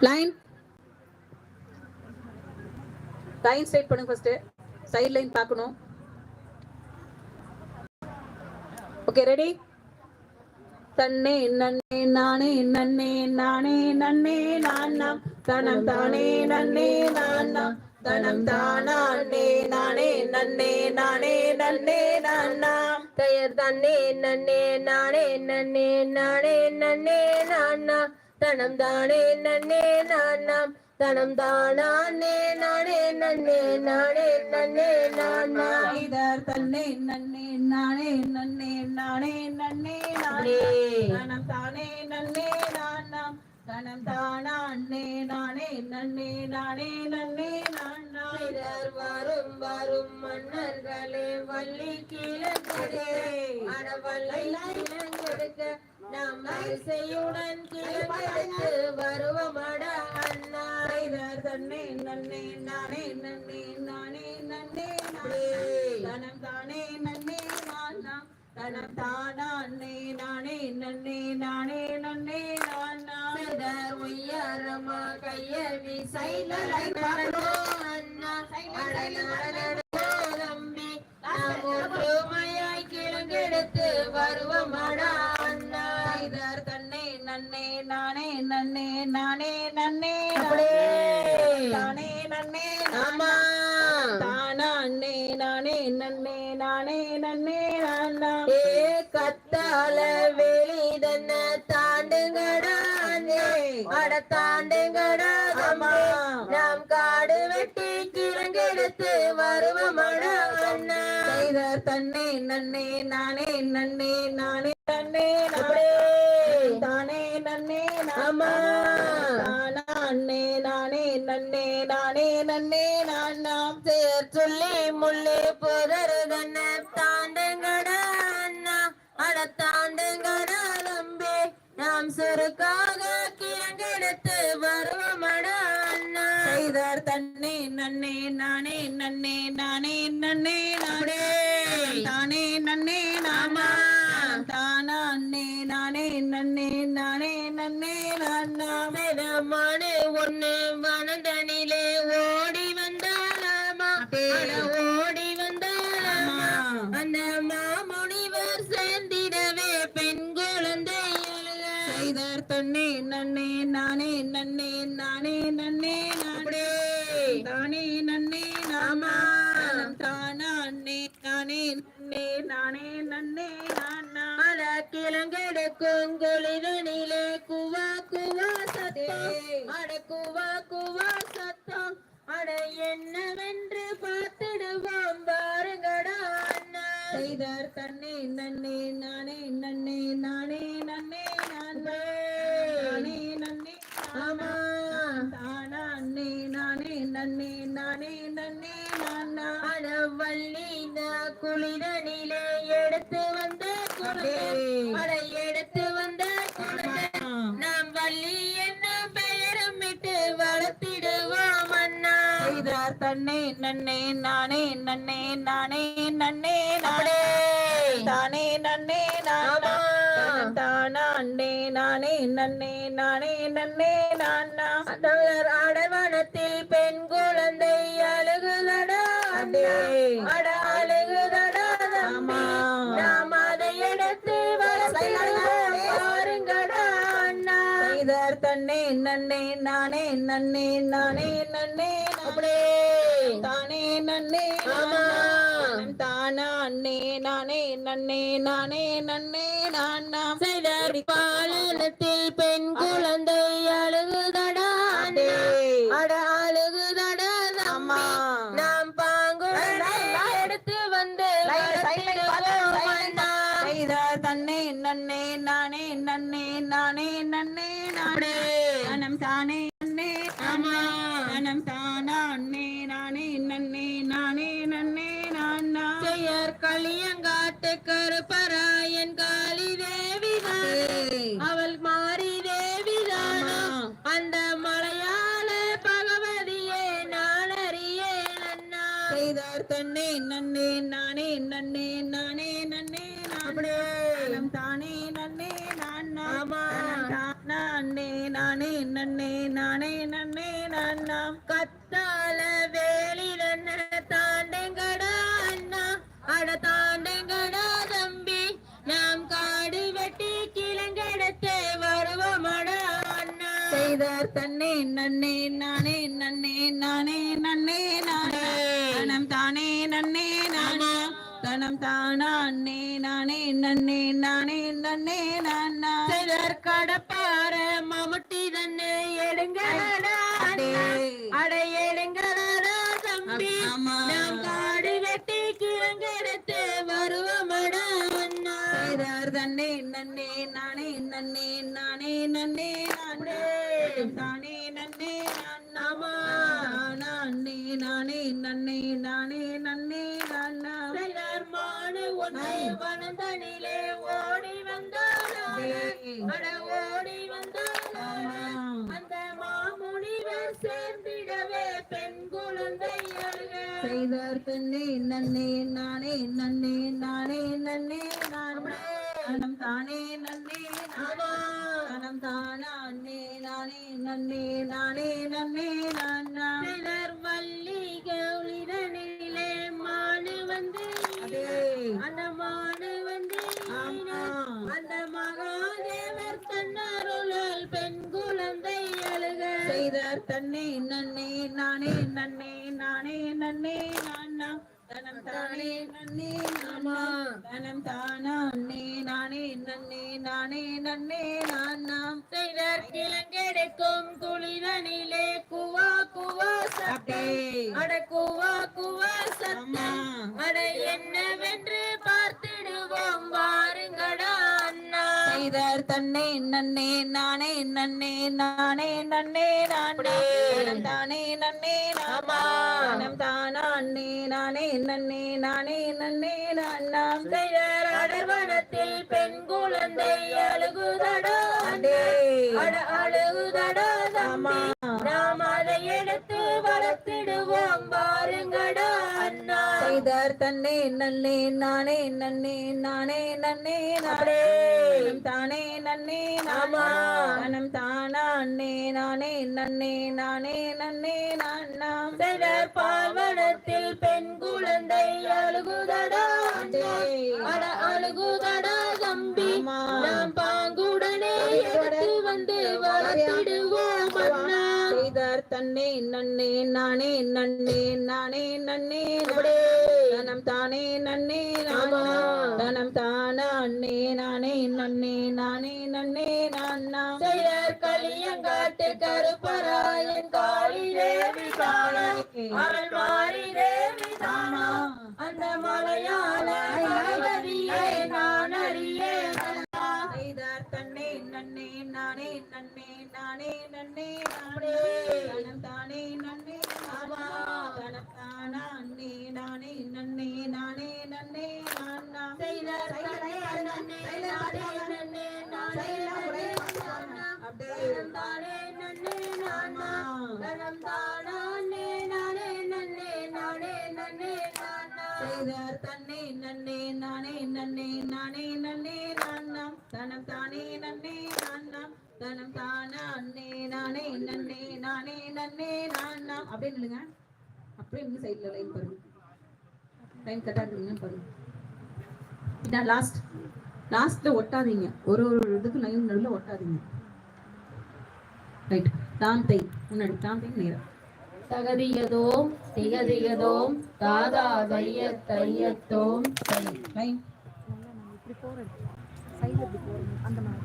Line line straight பண்ணுங்க first side line பார்க்கணும். Okay ready தன்னே நன்னே நானே நன்னே நானே நன்னே நானாம் தனம் தானே நன்னே நானாம் தனம் தானே நானே நன்னே நானே நன்னே நானாம் பெயர் தன்னே நன்னே நானே நன்னே நானே நன்னே நானா தனம் தானே நன்னே நானாம் தனம் தானே நானே நன்னே நானே நன்னே நானா இதர் தன்னே நன்னே நானே நன்னே நானே நன்னே நானே தனம் தானே நன்னே நானாம் தனம் தானே நானே நன்னே நானே நன்னே நானா வரும் வரும் மன்னர்களே வள்ளி கீழே அடவல்லை கிழங்கெடுக்க நாம் வரிசையுடன் கிழக்கு வருவமட அண்ணா. இதர் தன்னே நன்னே நானே நன்னே நானே நன்னே நானே. தனம் தானே நன்னே நான். தனம் தானே நானே நன்னே நானே வருவமட அண்ணா இதர் தன்னே நன்னே நானே நன்னே நன்னே நானே நன்னே நானே நன்னே அப்படியே. தானே நன்னே ஆமா. நானே நானே நன்னே நானே நன்னே நானாம் சேர் சொல்லி முள்ளே புதருதன்ன செய்தார் தன்னே நன்னே நானே நன்னே நானே நன்னே நானே தானே நன்னே நாமா தானே நானே நன்னே நானே நன்னே நானா. மானு ஒண்ணு வனந்தனிலே ஓடி வந்தாலாமா ஓடி வந்தாலாமா அந்த மாமுனிவர் சேர்ந்திடவே பெண் குழந்தை. செய்தார் தன்னே நன்னே நானே நன்னே நானே நன்னே நானே நன்னே நானா கிழங்கெடுக்கும் குளிரனிலே குவா குவா சத்தம். அட குவா குவா சத்தம். அட என்னவென்று பார்த்திடுவோம் பாருங்கடா செய்தார் தன்னே நன்னே நானே நன்னே நானே நன்னே நானே. நானே நன்னே ஆமா தானே நானே நன்னே நானே நன்னே நானா. அட வள்ளி குளிரனிலே எடுத்து வந்த அட எடுத்து வந்த நாம் வள்ளி என்ன பெயரமிட்டு வளர்த்திடுவோம் அண்ணா. செய்தார் தன்னே நன்னே நானே நன்னே நானே நன்னே நானே. தானே நன்னே நானா. தானே நானே நன்னே நானே நன்னே நானா. அதவர் அடவனத்தில் பெண் குழந்தை அழுகுதடா அண்ணா. அட நன்னே நானே நன்னே நானே நன்னே அப்படியே. தானே நன்னே ஆமா. தானே நானே நன்னே நானே நன்னே நானா பெண் குழந்தை கருப்பராயன் காளி தேவிதானே அவள் மாறி தேவிதானா அந்த மலையாள பகவதியே நான் அறியேன் அண்ணா. செய்தார் தன்னே நன்னே நானே நன்னே நானே நன்னே நானே. தானே நன்னே நானா நானே நன்னே நானே செய்தார். தன்னே நன்னே நானே நன்னே நானே நன்னே நானே. தனம் தானே நன்னே நானா. தனம் தானா அண்ணே நானே நன்னே நானே நன்னே நானா. சிலர் கடப்பார தானே நன்னே நானாமா நானே நானே நன்னே நானே நன்னே நானா சிலர் மாடு ஒன்றை வனந்தனிலே ஓடி வந்தானே ஓடி வந்தானே அந்த மாமுனிவர் சேர்ந்திடவே பெண் குழந்தை செய்தார் தன்னே நன்னே நானே நன்னே நானே நன்னே நானே தானே நன்னே நானா தானா? நானே நன்னே நானே நன்னே நானா சிலர் வள்ளி கௌளிதனிலே மாடு வந்து அந்த மாடு வந்து. அந்த மகாதேவர் தன்னருளால் பெண் குழந்தை அழுக. செய்தார் தன்னே நன்னே நானே நன்னே நானே நன்னே நானா தனம் தானே நன்னே நானா தனம் தானா அன்னே நானே நன்னே நானே நன்னே நானா கிழங்கெடுக்கும் குளிதனிலே குவா குவா சத்தம். அட குவா குவா சத்தம். அட என்னவென்று பார்த்திடுவோம் வாருங்கடா அண்ணா. செய்தார் தன்னே நன்னே நானே நன்னே நானே நன்னே நானே. தானே நன்னே நாமா தானா அன்னே நானே நன்னே நானே நன்னே நானா. சிலர் அடர்வனத்தில் பெண் குழந்தை அழுகுதடா. அழுகுதடா தம்பி. நாம் அதை எடுத்து வளர்த்திடுவோம். பாருங்கடா அண்ணா. செய்தார் தன்னே நன்னே நானே நன்னே நானே நன்னே நானே. தானே நன்னே நாமா தனம் தானா அன்னே நானே நன்னே நானே நன்னே நானா. சிலர் பால்வனத்தில் பெண் குழந்தை அழுகுதடா அண்ணா. அழுகுதடா செய்தார் தன்னே நன்னே நானே நன்னே நானே நன்னே நானே தனம் தானே நன்னே நானா. தனம் தானா அன்னே நானே நன்னே நானே நன்னே நானா. சிலர் களியங்காட்டு கருப்பராயன் காளி தேவி செய்தார் தன்னே நன்னே நானே நன்னே நானே நன்னே தனம் தானே நன்னே தனம் தானா அன்னே நானே நன்னே நானே நன்னே நானாம் அப்படியே நில்லுங்க. அப்படியே இருந்து சைடில் லைன் பாருங்க. லைன் கரெக்டாக இருக்குங்கன்னு பாருங்க. இதான் லாஸ்ட் லாஸ்ட்ல ஒட்டாதீங்க. ஒரு ஒரு இதுக்கு லைன் நடுவில் ஒட்டாதீங்க. ரைட் தான் தை முன்னாடி தான் தை நேரம் தகதியதோம் திகதியதோம் தாதா தைய தையத்தோம் லைன் இப்படி போறது. இப்படி போறது. அந்த மாதிரி.